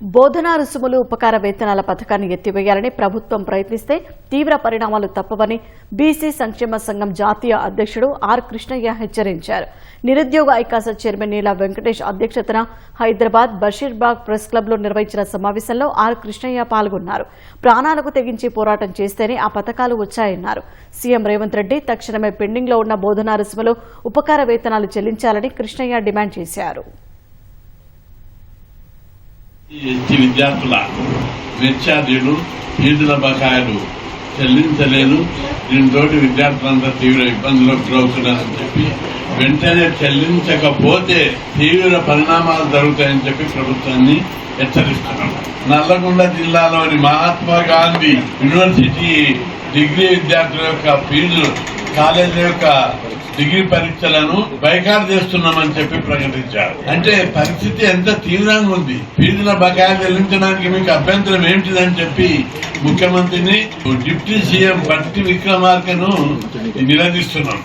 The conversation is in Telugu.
బోధనా రుసుములు ఉపకార వేతనాల పథకాన్ని ఎత్తివేయాలని ప్రభుత్వం ప్రయత్నిస్తే తీవ్ర పరిణామాలు తప్పవని బీసీ సంక్షేమ సంఘం జాతీయ అధ్యక్షుడు ఆర్ కృష్ణయ్య హెచ్చరించారు. నిరుద్యోగ ఐకాస చైర్మన్ నీలా వెంకటేష్ అధ్యక్షతన హైదరాబాద్ బషీర్బాగ్ ప్రెస్ క్లబ్లో నిర్వహించిన సమావేశంలో ఆర్ కృష్ణయ్య పాల్గొన్నారు. ప్రాణాలకు తెగించి పోరాటం చేస్తేనే ఆ పథకాలు వచ్చాయన్నారు. సీఎం రేవంత్ రెడ్డి తక్షణమే పెండింగ్లో ఉన్న బోధనా రుసుములు ఉపకార వేతనాలు చెల్లించాలని కృష్ణయ్య డిమాండ్ చేశారు. ఎస్టీ విద్యార్థుల వెచ్చార్జీలు ఫీజుల బకాయిలు చెల్లించలేదు దీంతో విద్యార్థులంతా తీవ్ర ఇబ్బందులకు గురవుతున్నారని చెప్పి వెంటనే చెల్లించకపోతే తీవ్ర పరిణామాలు జరుగుతాయని చెప్పి ప్రభుత్వాన్ని హెచ్చరిస్తున్నాం. నల్లగొండ జిల్లాలోని మహాత్మా గాంధీ యూనివర్సిటీ డిగ్రీ విద్యార్థుల యొక్క ఫీజు కాలేజీ యొక్క డిగ్రీ పరీక్షలను బైకాట్ చేస్తున్నామని చెప్పి ప్రకటించారు. అంటే పరిస్థితి ఎంత తీవ్రంగా ఉంది. ఫీజుల బకాయిలు చెల్లించడానికి మీకు అభ్యంతరం ఏంటిదని చెప్పి ముఖ్యమంత్రిని డిప్యూటీ సీఎం బట్టి విక్రమార్కను నిలదీస్తున్నాం.